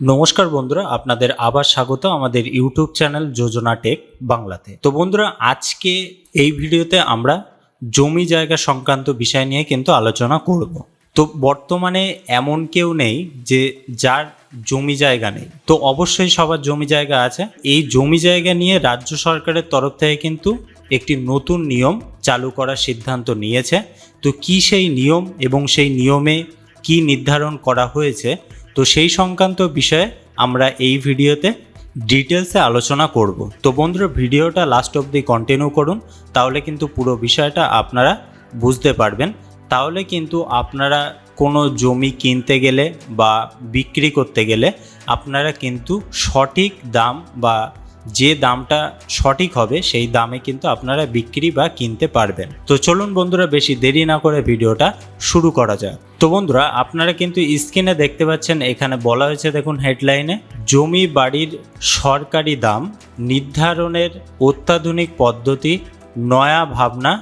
নমস্কার বন্ধুরা, আপনাদের আবার স্বাগত আমাদের ইউটিউব চ্যানেল যোজনা টেক বাংলাতে। তো বন্ধুরা, আজকে এই ভিডিওতে আমরা জমি জায়গা সংক্রান্ত বিষয় নিয়ে কিন্তু আলোচনা করব। তো বর্তমানে এমন কেউ নেই যে যার জমি জায়গা নেই। তো অবশ্যই সবার জমি জায়গা আছে। এই জমি জায়গা নিয়ে রাজ্য সরকারের তরফ থেকে কিন্তু একটি নতুন নিয়ম চালু করার সিদ্ধান্ত নিয়েছে। তো কি সেই নিয়ম এবং সেই নিয়মে কি নির্ধারণ করা হয়েছে তো সেই সংক্রান্ত বিষয়ে আমরা এই ভিডিওতে ডিটেলসে আলোচনা করব। তো বন্ধুরা, ভিডিওটা লাস্ট অবধি কন্টিনিউ করুন, তাহলে কিন্তু পুরো বিষয়টা আপনারা বুঝতে পারবেন। তাহলে কিন্তু আপনারা কোনো জমি কিনতে গেলে বা বিক্রি করতে গেলে আপনারা কিন্তু সঠিক দাম বা যে দামটা সঠিক হবে, সেই দামে কিন্তু আপনারা বিক্রি বা কিনতে পারবেন। তো চলুন বন্ধুরা, বেশি দেরি না করে ভিডিওটা শুরু করা যাক। তো বন্ধুরা, আপনারা কিন্তু স্ক্রিনে দেখতে পাচ্ছেন, এখানে বলা হয়েছে দেখুন হেডলাইনে, জমি বাড়ির সরকারি দাম নির্ধারণের অত্যাধুনিক পদ্ধতি, নয়া ভাবনা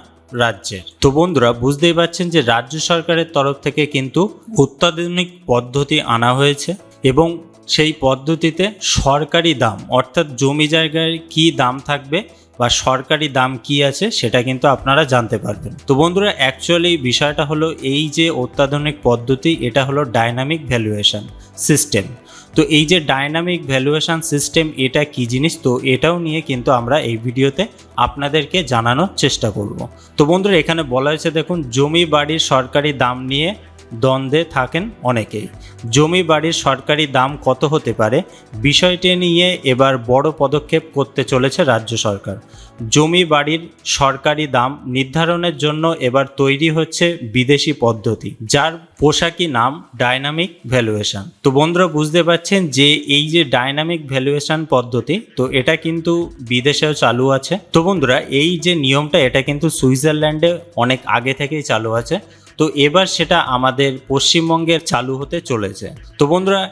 রাজ্যের। তো বন্ধুরা, বুঝতেই পারছেন যে রাজ্য সরকারের তরফ থেকে কিন্তু অত্যাধুনিক পদ্ধতি আনা হয়েছে এবং সেই পদ্ধতিতে সরকারি দাম, অর্থাৎ জমি জায়গায় কি দাম থাকবে বা সরকারি দাম কি আছে সেটা কিন্তু আপনারা জানতে পারবেন। তো বন্ধুরা অ্যাকচুয়ালি বিষয়টা হলো এই যে অত্যাধুনিক পদ্ধতি, এটা হলো ডাইনামিক ভ্যালুয়েশন সিস্টেম তো এই যে ডাইনামিক ভ্যালুয়েশন সিস্টেম এটা কি জিনিস? তো এটাও নিয়ে কিন্তু আমরা এই ভিডিওতে আপনাদেরকে জানানোর চেষ্টা করব। তো বন্ধুরা, এখানে বলা হয়েছে, দেখুন, জমি বাড়ির সরকারি দাম নিয়ে দ্বন্দ্বে থাকেন অনেকেই। জমি বাড়ির সরকারি দাম কত হতে পারে, বিষয়টি নিয়ে এবার বড় পদক্ষেপ করতে চলেছে রাজ্য সরকার। জমি বাড়ির সরকারি দাম নির্ধারণের জন্য এবার তৈরি হচ্ছে বিদেশি পদ্ধতি, যার পোশাকি নাম ডাইনামিক ভ্যালুয়েশন। তো বন্ধুরা, বুঝতে পারছেন যে এই যে ডাইনামিক ভ্যালুয়েশন পদ্ধতি, তো এটা কিন্তু বিদেশেও চালু আছে। তো বন্ধুরা, এই যে নিয়মটা, এটা কিন্তু সুইজারল্যান্ডে অনেক আগে থেকেই চালু আছে। তো এবার সেটা আমাদের পশ্চিমবঙ্গের চালু হতে চলেছে। তো বন্ধুরা,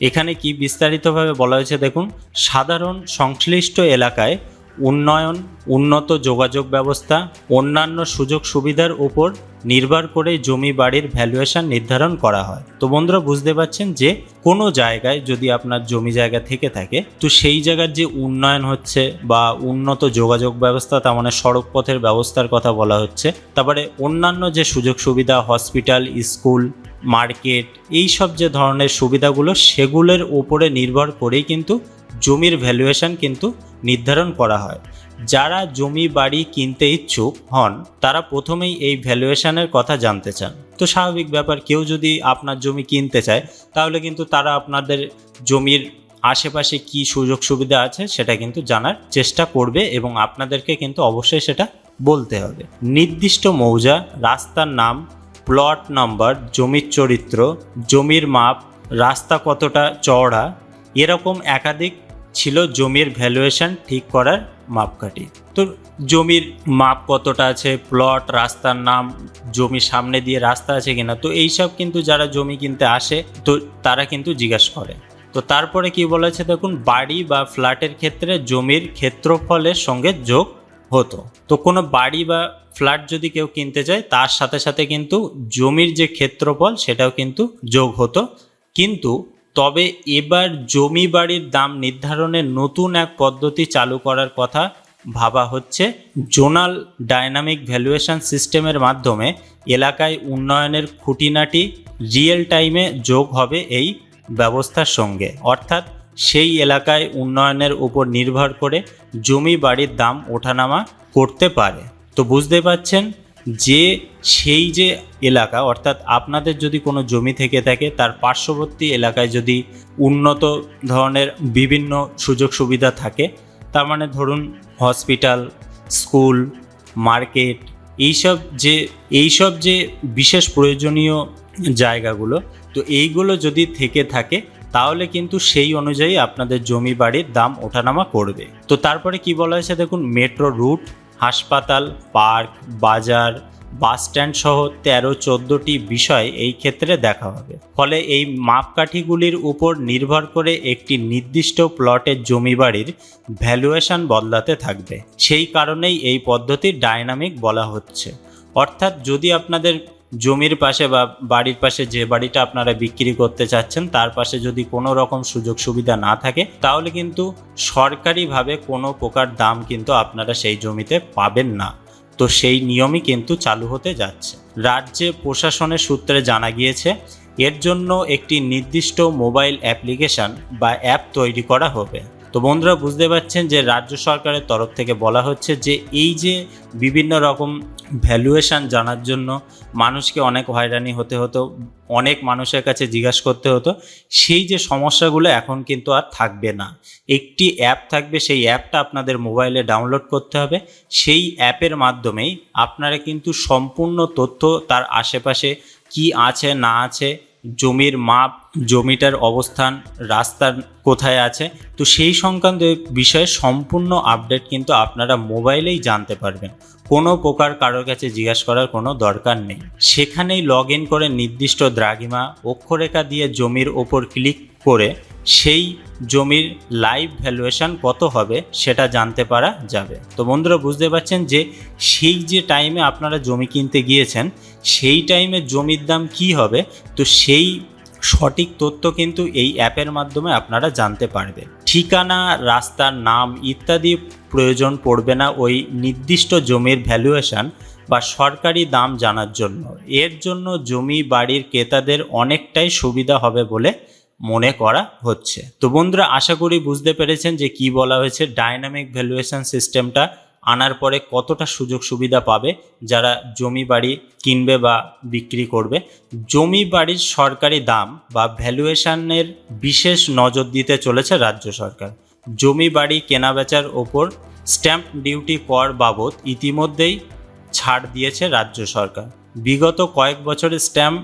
এখানে কি বিস্তারিতভাবে বলা হয়েছে দেখুন, সাধারণ সংশ্লিষ্ট এলাকায় উন্নয়ন, উন্নত যোগাযোগ ব্যবস্থা, অন্যান্য সুযোগ সুবিধার উপর নির্ভর করে জমি বাড়ির ভ্যালুয়েশন নির্ধারণ করা হয়। তো বন্ধুরা, বুঝতে পারছেন যে কোনো জায়গায় যদি আপনার জমি জায়গা থেকে থাকে, তো সেই জায়গার যে উন্নয়ন হচ্ছে বা উন্নত যোগাযোগ ব্যবস্থা, তার মানে সড়ক পথের ব্যবস্থার কথা বলা হচ্ছে, তারপরে অন্যান্য যে সুযোগ সুবিধা হসপিটাল স্কুল মার্কেট এই সব যে ধরনের সুবিধাগুলো সেগুলোর উপরে নির্ভর করেই কিন্তু জমির ভ্যালুয়েশন কিন্তু নির্ধারণ করা হয়। যারা জমি বাড়ি কিনতে ইচ্ছুক হন, তারা প্রথমেই এই ভ্যালুয়েশনের কথা জানতে চান। তো স্বাভাবিক ব্যাপার, কেউ যদি আপনার জমি কিনতে চায়, তাহলে কিন্তু তারা আপনাদের জমির আশেপাশে কি সুযোগ সুবিধা আছে সেটা কিন্তু জানার চেষ্টা করবে এবং আপনাদেরকে কিন্তু অবশ্যই সেটা বলতে হবে। নির্দিষ্ট মৌজা, রাস্তার নাম প্লট নাম্বার, জমির চরিত্র, জমির মাপ, রাস্তা কতটা চওড়া, এরকম একাধিক ছিল জমির ভ্যালুয়েশন ঠিক করার মাপকাঠি। তো জমির মাপ কতটা আছে প্লট রাস্তার নাম জমির সামনে দিয়ে রাস্তা আছে কিনা, তো এইসব কিন্তু যারা জমি কিনতে আসে, তো তারা কিন্তু জিজ্ঞাসা করে। তো তারপরে কি বলেছে দেখুন, বাড়ি বা ফ্ল্যাটের ক্ষেত্রে জমির ক্ষেত্রফলের সঙ্গে যোগ হতো। তো কোনো বাড়ি বা ফ্ল্যাট যদি কেউ কিনতে চায় তার সাথে সাথে কিন্তু জমির যে ক্ষেত্রফল, সেটাও কিন্তু যোগ হতো। কিন্তু তবে এবার জমি বাড়ির দাম নির্ধারণের নতুন এক পদ্ধতি চালু করার কথা ভাবা হচ্ছে। জোনাল ডাইনামিক ভ্যালুয়েশন সিস্টেমের মাধ্যমে এলাকায় উন্নয়নের খুঁটিনাটি রিয়েল টাইমে যোগ হবে এই ব্যবস্থার সঙ্গে। অর্থাৎ সেই এলাকায় উন্নয়নের উপর নির্ভর করে জমি বাড়ির দাম ওঠানামা করতে পারে। তো বুঝতে পাচ্ছেন যে সেই যে এলাকা, অর্থাৎ আপনাদের যদি কোনো জমি থেকে থাকে, তার পার্শ্ববর্তী এলাকায় যদি উন্নত ধরনের বিভিন্ন সুযোগ সুবিধা থাকে, তার মানে ধরুন হসপিটাল, স্কুল, মার্কেট, এইসব যে এইসব যে বিশেষ প্রয়োজনীয় জায়গাগুলো, তো এইগুলো যদি থেকে থাকে তাহলে কিন্তু সেই অনুযায়ী আপনাদের জমি বাড়ির দাম ওঠানামা করবে। তো তারপরে কি বলা হয়েছে দেখুন মেট্রো রুট হাসপাতাল পার্ক বাজার বাস স্ট্যান্ড সহ তেরো চোদ্দোটি বিষয় এই ক্ষেত্রে দেখা হবে। ফলে এই মাপকাঠিগুলির উপর নির্ভর করে একটি নির্দিষ্ট প্লটের জমি বাড়ির ভ্যালুয়েশন বদলাতে থাকবে। সেই কারণেই এই পদ্ধতি ডাইনামিক বলা হচ্ছে। অর্থাৎ যদি আপনাদের জমির পাশে বা বাড়ির পাশে যে বাড়িটা আপনারা বিক্রি করতে চাচ্ছেন, তার পাশে যদি কোনো রকম সুযোগ সুবিধা না থাকে, তাহলে কিন্তু সরকারিভাবে কোনো প্রকার দাম কিন্তু আপনারা সেই জমিতে পাবেন না। তো সেই নিয়মই কিন্তু চালু হতে যাচ্ছে। রাজ্যে প্রশাসনের সূত্রে জানা গিয়েছে, এর জন্য একটি নির্দিষ্ট মোবাইল অ্যাপ্লিকেশন বা অ্যাপ তৈরি করা হবে। তো বন্ধুরা বুঝতে পারছেন যে রাজ্য সরকারের তরফ থেকে বলা হচ্ছে যে এই যে বিভিন্ন রকম ভ্যালুয়েশন জানার জন্য মানুষকে অনেক হয়রানি হতে হতো, অনেক মানুষের কাছে জিজ্ঞাসা করতে হতো, সেই যে সমস্যাগুলো এখন কিন্তু আর থাকবে না। একটি অ্যাপ থাকবে, সেই অ্যাপটা আপনাদের মোবাইলে ডাউনলোড করতে হবে। সেই অ্যাপের মাধ্যমেই আপনারা কিন্তু সম্পূর্ণ তথ্য তার আশেপাশে কি আছে, না আছে জমির মাপ, জমিটার অবস্থান রাস্তার কোথায় আছে, তো সেই সংক্রান্ত বিষয়ে সম্পূর্ণ আপডেট কিন্তু আপনারা মোবাইলেই জানতে পারবেন। কোনো প্রকার কারোর কাছে জিজ্ঞাসা করার কোনো দরকার নেই। সেখানেই লগ ইন করে নির্দিষ্ট দ্রাগিমা অক্ষরেখা দিয়ে জমির ওপর ক্লিক করে সেই জমির লাইভ ভ্যালুয়েশন কত হবে সেটা জানতে পারা যাবে। তো বন্ধুরা, বুঝতে পারছেন যে সেই যে টাইমে আপনারা জমি কিনতে গিয়েছেন, সেই টাইমে জমির দাম কি হবে? তো সেই সঠিক তথ্য কিন্তু এই অ্যাপের মাধ্যমে আপনারা জানতে পারবেন। ঠিকানা, রাস্তার নাম ইত্যাদি প্রয়োজন পড়বে না ওই নির্দিষ্ট জমির ভ্যালুয়েশন বা সরকারি দাম জানার জন্য। এর জন্য জমি বাড়ির ক্রেতাদের অনেকটাই সুবিধা হবে বলে মনে করা হচ্ছে। তো বন্ধুরা, আশা করি বুঝতে পেরেছেন যে কি বলা হয়েছে। ডাইনামিক ভ্যালুয়েশন সিস্টেমটা আনার পরে কতটা সুযোগ সুবিধা পাবে যারা জমি বাড়ি কিনবে বা বিক্রি করবে। জমি বাড়ির সরকারি দাম বা ভ্যালুয়েশনের বিশেষ নজর দিতে চলেছে রাজ্য সরকার। জমি বাড়ি কেনাবেচার ওপর স্ট্যাম্প ডিউটি কর বাবদ ইতিমধ্যেই ছাড় দিয়েছে রাজ্য সরকার। বিগত কয়েক বছরে স্ট্যাম্প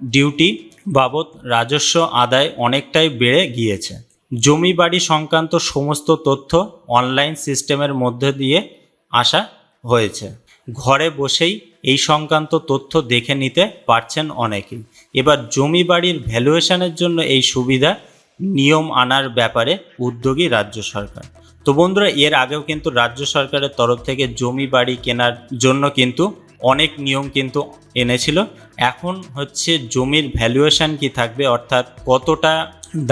ডিউটি বাবদ রাজস্ব আদায় অনেকটাই বেড়ে গিয়েছে। জমি বাড়ি সংক্রান্ত সমস্ত তথ্য অনলাইন সিস্টেমের মধ্যে দিয়ে আসা হয়েছে। ঘরে বসেই এই সংক্রান্ত তথ্য দেখে নিতে পারছেন অনেকেই। এবার জমি বাড়ির ভ্যালুয়েশনের জন্য এই সুবিধা নিয়ম আনার ব্যাপারে উদ্যোগী রাজ্য সরকার। তো বন্ধুরা, এর আগেও কিন্তু রাজ্য সরকারের তরফ থেকে জমি বাড়ি কেনার জন্য কিন্তু অনেক নিয়ম কিন্তু এনেছিল। এখন হচ্ছে জমির ভ্যালুয়েশান কি থাকবে? অর্থাৎ কতটা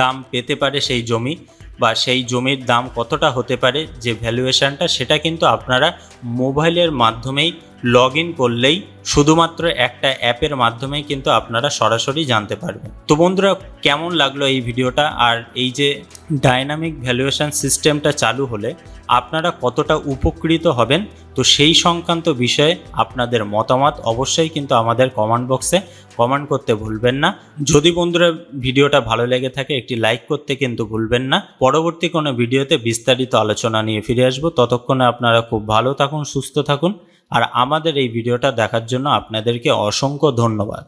দাম পেতে পারে সেই জমি বা সেই জমির দাম কতটা হতে পারে যে ভ্যালুয়েশানটা সেটা কিন্তু আপনারা মোবাইলের মাধ্যমেই লগ ইন করলেই শুধুমাত্র একটা অ্যাপের মাধ্যমেই কিন্তু আপনারা সরাসরি জানতে পারবেন। তো বন্ধুরা, কেমন লাগল এই ভিডিওটা? আর এই যে ডাইনামিক ভ্যালুয়েশন সিস্টেমটা চালু হলে আপনারা কতটা উপকৃত হবেন? তো সেই সংক্রান্ত বিষয়ে আপনাদের মতামত অবশ্যই কিন্তু আমাদের কমেন্ট বক্সে কমেন্ট করতে ভুলবেন না। যদি বন্ধুরা ভিডিওটা ভালো লেগে থাকে, একটি লাইক করতে কিন্তু ভুলবেন না। পরবর্তী কোনো ভিডিওতে বিস্তারিত আলোচনা নিয়ে ফিরে আসব। ততক্ষণে আপনারা খুব ভালো থাকুন, সুস্থ থাকুন। আর আমাদের এই ভিডিওটা দেখার জন্য আপনাদেরকে অসংখ্য ধন্যবাদ।